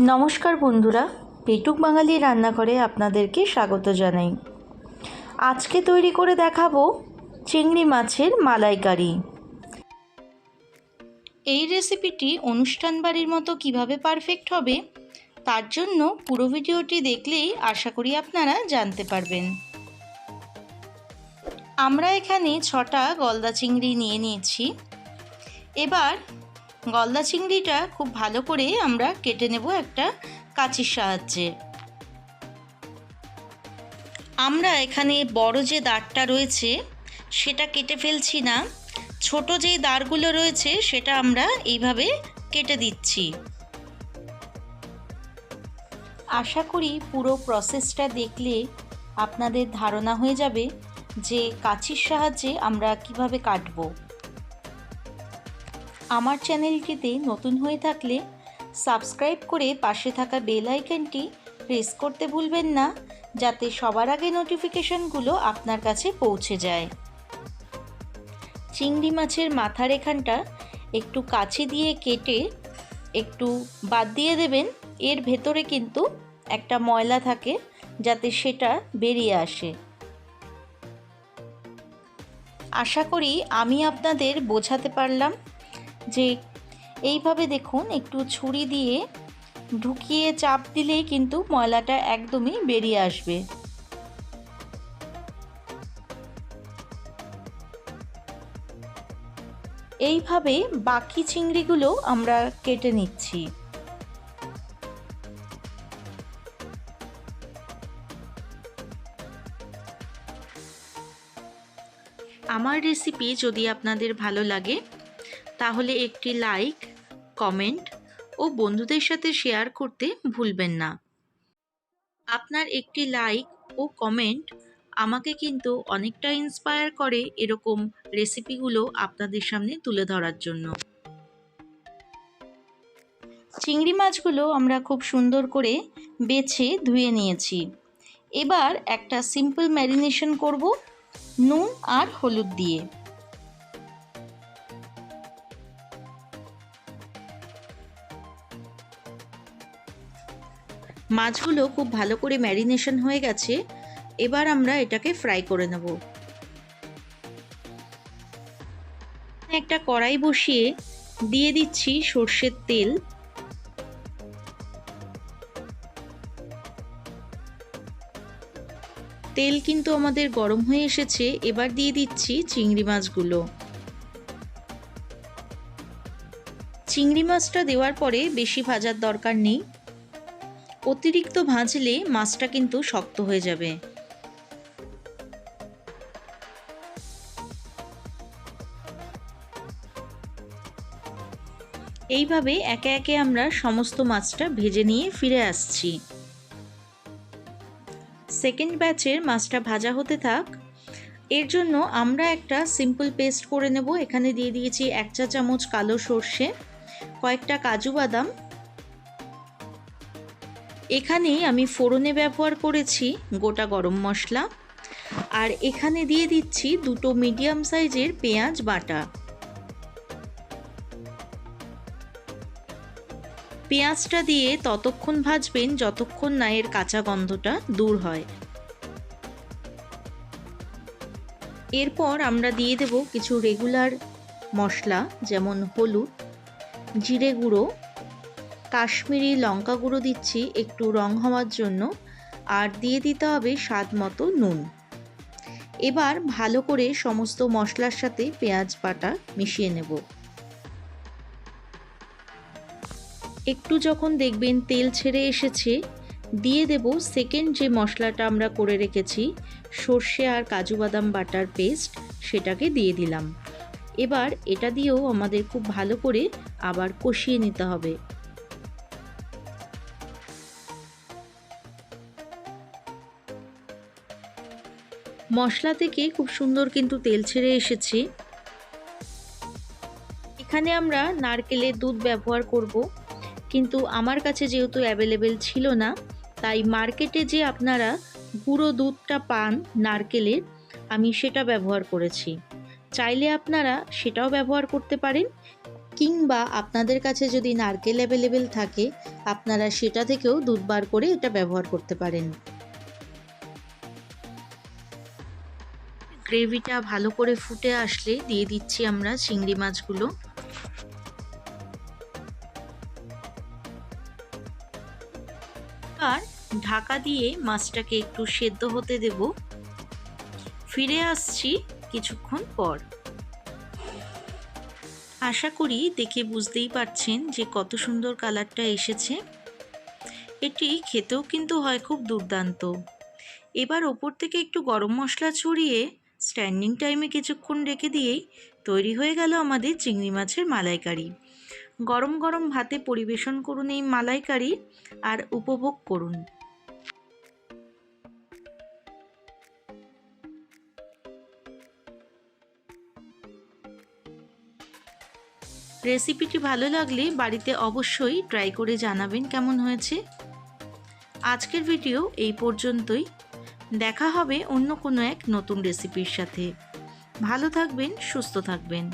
নমস্কার বন্ধুরা, পেটুক বাঙালি রান্নাঘরে আপনাদেরকে স্বাগত জানাই। আজকে তৈরি করে দেখাবো চিংড়ি মাছের মালাইকারি। এই রেসিপিটি অনুষ্ঠান বাড়ির মতো কীভাবে পারফেক্ট হবে, তার জন্য পুরো ভিডিওটি দেখলেই আশা করি আপনারা জানতে পারবেন। আমরা এখানে ছটা গলদা চিংড়ি নিয়ে নিয়েছি। এবার গলদা চিংড়িটা খুব ভালো করে আমরা কেটে নেব একটা কাঁচির সাহায্যে। আমরা এখানে বড় যে দাঁড়টা রয়েছে, সেটা কেটে ফেলছি না। ছোট যে দাঁড়গুলো রয়েছে, সেটা আমরা এইভাবে কেটে দিচ্ছি। আশা করি পুরো প্রসেসটা দেখলে আপনাদের ধারণা হয়ে যাবে যে কাঁচির সাহায্যে আমরা কীভাবে কাটবো। আমার চ্যানেলটিতে নতুন হয়ে থাকলে সাবস্ক্রাইব করে পাশে থাকা বেল আইকনটি প্রেস করতে ভুলবেন না, যাতে সবার আগে নোটিফিকেশনগুলো আপনার কাছে পৌঁছে যায়। চিংড়ি মাছের মাথার এখানটা একটু কাছে দিয়ে কেটে একটু বাদ দিয়ে দেবেন। এর ভেতরে কিন্তু একটা ময়লা থাকে, যাতে সেটা বেরিয়ে আসে। আশা করি আমি আপনাদের বোঝাতে পারলাম। যে এইভাবে দেখুন, একটু ছুরি দিয়ে ঢুকিয়ে চাপ দিলেই কিন্তু ময়লাটা একদমই বেরিয়ে আসবে। এইভাবে বাকি চিংড়িগুলো আমরা কেটে নিচ্ছি। আমার রেসিপি যদি আপনাদের ভালো লাগে তাহলে একটি লাইক কমেন্ট ও বন্ধুদের সাথে শেয়ার করতে ভুলবেন না। আপনার একটি লাইক ও কমেন্ট আমাকে কিন্তু অনেকটা ইন্সপায়ার করে এরকম রেসিপিগুলো আপনাদের সামনে তুলে ধরার জন্য। চিংড়ি মাছগুলো আমরা খুব সুন্দর করে বেছে ধুয়ে নিয়েছি। এবার একটা সিম্পল ম্যারিনেশন করব নুন আর হলুদ দিয়ে। মাছগুলো খুব ভালো করে ম্যারিনেশন হয়ে গেছে, এবার আমরা এটাকে ফ্রাই করে নেব। একটা কড়াই বসিয়ে দিয়ে দিচ্ছি সর্ষের তেল। তেল কিন্তু আমাদের গরম হয়ে এসেছে, এবার দিয়ে দিচ্ছি চিংড়ি মাছগুলো। চিংড়ি মাছটা দেওয়ার পরে বেশি ভাজার দরকার নেই। অতিরিক্ত ভাজলে মাছটা কিন্তু শক্ত হয়ে যাবে। এইভাবে একে একে আমরা সমস্ত মাছটা ভেজে নিয়ে ফিরে আসছি। সেকেন্ড ব্যাচের মাছটা ভাজা হতে থাক। এর জন্য আমরা একটা সিম্পল পেস্ট করে নেব। এখানে দিয়ে দিয়েছি এক চা চামচ কালো সর্ষে, কয়েকটা কাজু বাদাম এখানে আমি ফোড়নে ব্যবহার করেছি গোটা গরম মশলা। আর এখানে দিয়ে দিচ্ছি দুটো মিডিয়াম সাইজের পেঁয়াজ বাটা। পেঁয়াজটা দিয়ে ততক্ষণ ভাজবেন যতক্ষণ না এর কাঁচা গন্ধটা দূর হয়। এরপর আমরা দিয়ে দেব কিছু রেগুলার মশলা, যেমন হলুদ, জিরে গুঁড়ো কাশ্মীরি লঙ্কা গুঁড়ো দিচ্ছি একটু রং হওয়ার জন্য, আর দিয়ে দিতে হবে স্বাদ মতো নুন। এবার ভালো করে সমস্ত মশলার সাথে পেঁয়াজ বাটা মিশিয়ে নেব। একটু যখন দেখবেন তেল ছেড়ে এসেছে, দিয়ে দেব সেকেন্ড যে মশলাটা আমরা করে রেখেছি, সর্ষে আর কাজু বাদাম বাটার পেস্ট সেটাকে দিয়ে দিলাম। এবার এটা দিয়েও আমাদের খুব ভালো করে আবার কষিয়ে নিতে হবে। মশলা থেকে খুব সুন্দর কিন্তু তেল ছেড়ে এসেছে। এখানে আমরা নারকেলের দুধ ব্যবহার করব। কিন্তু আমার কাছে যেহেতু অ্যাভেলেবেল ছিল না, তাই মার্কেটে যে আপনারা গুঁড়ো দুধটা পান নারকেলের, আমি সেটা ব্যবহার করেছি। চাইলে আপনারা সেটাও ব্যবহার করতে পারেন, কিংবা আপনাদের কাছে যদি নারকেল অ্যাভেলেবেল থাকে, আপনারা সেটা থেকেও দুধ বার করে এটা ব্যবহার করতে পারেন। গ্রেভিটা ভালো করে ফুটে আসলে দিয়ে দিচ্ছি আমরা চিংড়ি মাছগুলো। আর ঢাকা দিয়ে মাছটাকে একটু সেদ্ধ হতে দেব। ফিরে আসছি কিছুক্ষণ পর। আশা করি দেখে বুঝতেই পারছেন যে কত সুন্দর কালারটা এসেছে। এটি খেতেও কিন্তু হয় খুব দুর্দান্ত। এবার ওপর থেকে একটু গরম মশলা ছড়িয়ে স্ট্যান্ডিং টাইমে কিছুক্ষণ রেখে দিয়েই তৈরি হয়ে গেল আমাদের চিংড়ি মাছের মালাইকারি। গরম গরম ভাতে পরিবেশন করুন এই মালাইকারি আর উপভোগ করুন। রেসিপিটি ভালো লাগলে বাড়িতে অবশ্যই ট্রাই করে জানাবেন কেমন হয়েছে। আজকের ভিডিও এই পর্যন্তই। দেখা হবে অন্য কোনো এক নতুন রেসিপির সাথে। ভালো থাকবেন সুস্থ থাকবেন।